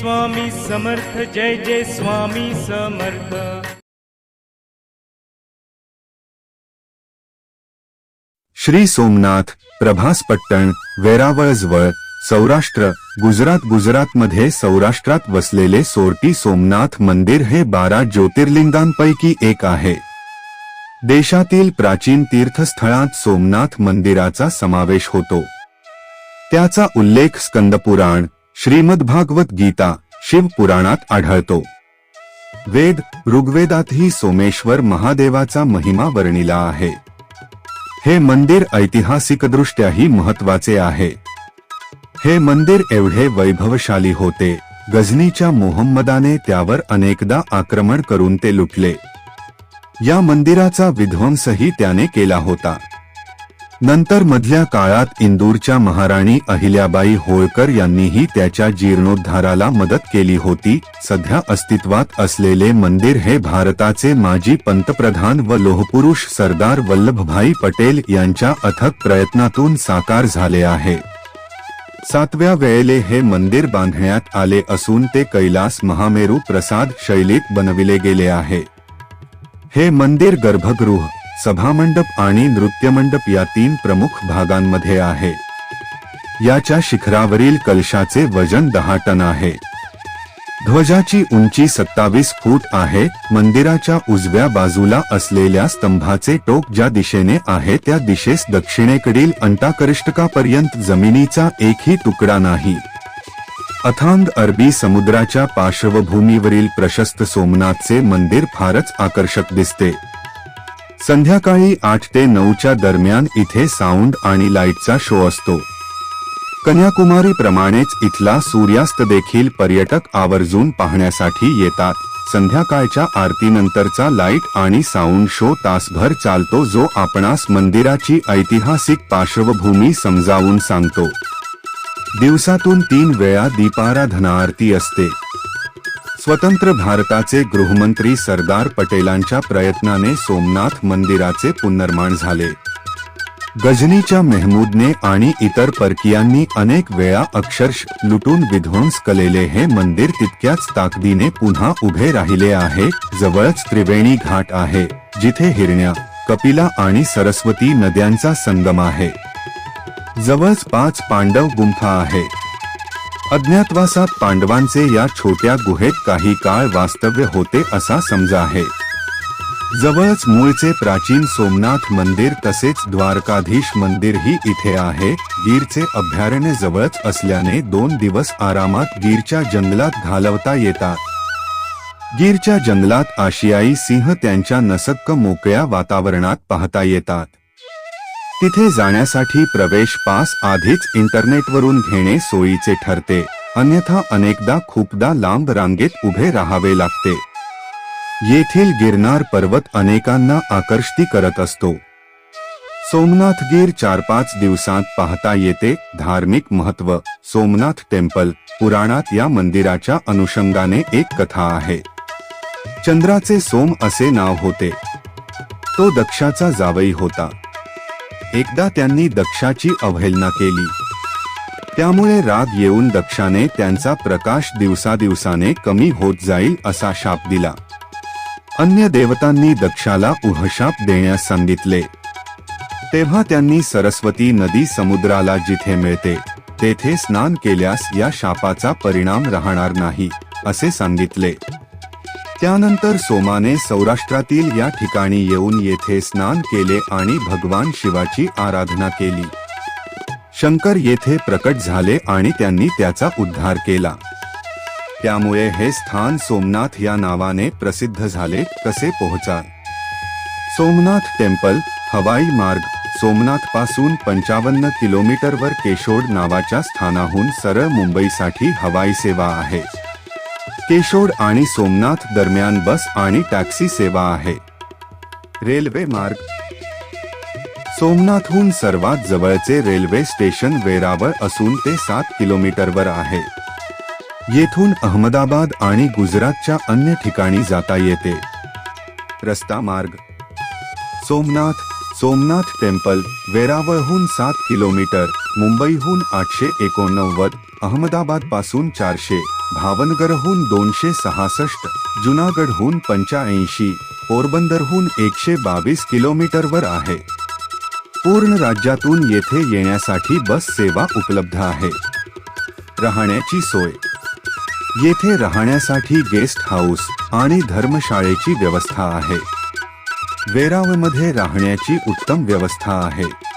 स्वामी समर्थ जय जय स्वामी समर्थ. श्री सोमनाथ प्रभासपट्टण वेरावळजवळ सौराष्ट्र गुजरात गुजरातमध्ये सौराष्ट्रात वसलेले सोरटी सोमनाथ मंदिर हे बारा ज्योतिर्लिंगांपैकी एक आहे. देशातील प्राचीन तीर्थस्थळात सोमनाथ मंदिराचा समावेश होतो. त्याचा उल्लेख स्कंदपुराण श्रीमद्भागवत गीता शिवपुराणात आढळतो. वेद ऋग्वेदातही सोमेश्वर महादेवाचा महिमा वर्णिला आहे. हे मंदिर ऐतिहासिकदृष्ट्याही महत्त्वाचे आहे. हे मंदिर एवढे वैभवशाली होते गझनीच्या मोहम्मदाने त्यावर अनेकदा आक्रमण करून ते लुटले. या मंदिराचा विध्वंसही त्याने केला होता. नंतर मधल्या काळात इंदूरच्या महाराणी अहिल्याबाई होळकर यांनीही त्याच्या जीर्णोद्धाराला मदत केली होती. सध्या अस्तित्वात असलेले मंदिर हे भारताचे माजी पंतप्रधान व लोहपुरुष सरदार वल्लभभाई पटेल यांच्या अथक प्रयत्नातून साकार झाले आहे. सातव्या वेळेले हे मंदिर बांधण्यात आले असून ते कैलास महामेरू प्रसाद शैलीत बनविले गेले आहे. हे मंदिर गर्भगृह सभामंडप आणि नृत्यमंडप या तीन प्रमुख भागांमध्ये आहे. याच्या शिखरावरील कलशाचे वजन दहा टन आहे. ध्वजाची उंची सत्तावीस फूट आहे. मंदिराच्या उजव्या बाजूला असलेल्या स्तंभाचे टोक ज्या दिशेने आहे त्या दिशेस दक्षिणेकडील अंटाकरिष्टकापर्यंत जमिनीचा एकही तुकडा नाही. अथांग अरबी समुद्राच्या पार्श्वभूमीवरील प्रशस्त सोमनाथचे मंदिर फारच आकर्षक दिसते. संध्याकाळी आठ ते नऊच्या दरम्यान इथे साऊंड आणि लाईटचा शो असतो. कन्याकुमारी प्रमाणेच इथला सूर्यास्त देखील पर्यटक आवर्जून पाहण्यासाठी येतात. संध्याकाळच्या आरतीनंतरचा लाइट आणि साऊंड शो तासभर चालतो जो आपणास मंदिराची ऐतिहासिक पार्श्वभूमी समजावून सांगतो. दिवसातून तीन वेळा दीपाराधना आरती असते. स्वतंत्र भारताचे गृहमंत्री सरदार पटेलांच्या प्रयत्नाने सोमनाथ मंदिराचे पुनर्माण झाले. गजनीच्या मेहमूदने आणि इतर परकीयांनी अनेक वेळा अक्षरश लुटून विध्वंस केलेले हे मंदिर तितक्याच ताकदीने पुन्हा उभे राहिले आहे जवळच त्रिवेणी घाट आहे जिथे हिरण्या कपिला आणि सरस्वती नद्यांचा संगम आहे. जवळच पाच पांडव गुंफा आहे. अज्ञातवासात पांडवांचे या छोट्या गुहेत काही काळ वास्तव्य होते असा समजा आहे. जवळच मूळचे प्राचीन सोमनाथ मंदिर तसेच द्वारकाधीश मंदिरही इथे आहे. गीरचे अभयारण्य जवळच असल्याने दोन दिवस आरामात गीरच्या जंगलात घालवता येतात. गीरच्या जंगलात आशियाई सिंह त्यांच्या नसक्क मोकळ्या वातावरणात पाहता येतात. तिथे जाण्यासाठी प्रवेश पास आधीच इंटरनेटवरून घेणे सोयीचे ठरते. अन्यथा अनेकदा खूपदा लांब रांगेत उभे राहावे लागते. येथील गिरनार पर्वत अनेकांना आकर्षती करत असतो. सोमनाथ गिर चार पाच दिवसांत पाहता येते धार्मिक महत्त्व. सोमनाथ टेम्पल पुराणात या मंदिराच्या अनुषंगाने एक कथा आहे. चंद्राचे सोम असे नाव होते. तो दक्षाचा जावई होता. एकदा त्यांनी दक्षाची अवहेलना केली. त्यामुळे राग येऊन दक्षाने त्यांचा प्रकाश दिवसादिवसाने कमी होत जाईल असा शाप दिला. अन्य देवतांनी दक्षाला उहशाप देण्यास सांगितले. तेव्हा त्यांनी सरस्वती नदी समुद्राला जिथे मिळते तेथे स्नान केल्यास या शापाचा परिणाम राहणार नाही असे सांगितले. त्यानंतर सोमाने सौराष्ट्रातील या ठिकाणी येऊन येथे स्नान केले आणि भगवान शिवाची आराधना केली. शंकर येथे प्रकट झाले आणि त्यांनी त्याचा उद्धार केला. त्यामुळे हे स्थान सोमनाथ या नावाने प्रसिद्ध झाले. कसे पोहोचाल? सोमनाथ टेम्पल हवाई मार्ग सोमनाथपासून पंचावन्न किलोमीटरवर केशोड नावाच्या स्थानाहून सरळ मुंबईसाठी हवाई सेवा आहे. केशोड आणि सोमनाथ दरम्यान बस आणि टॅक्सी सेवा आहे. रेल्वे मार्ग. सोमनाथहून सर्वात जवळचे रेल्वे स्टेशन वेरावळ असून ते सात किलोमीटरवर आहे. येथून अहमदाबाद आणि गुजरातच्या अन्य ठिकाणी जाता येते. रस्ता मार्ग. सोमनाथ सोमनाथ टेम्पल वेरावळहून सात किलोमीटर मुंबईहून आठशे एकोणनव्वद अहमदाबादपासून चारशे. भावनगरहून दोनशे सहासष्ट जुनागडहून पंच्याऐंशी पोरबंदरहून एकशे बावीस किलोमीटरवर आहे. पूर्ण राज्यातून येथे येण्यासाठी बस सेवा उपलब्ध आहे. राहण्याची सोय. येथे राहण्यासाठी गेस्ट हाऊस आणि धर्मशाळेची व्यवस्था आहे. वेरावमध्ये राहण्याची उत्तम व्यवस्था आहे.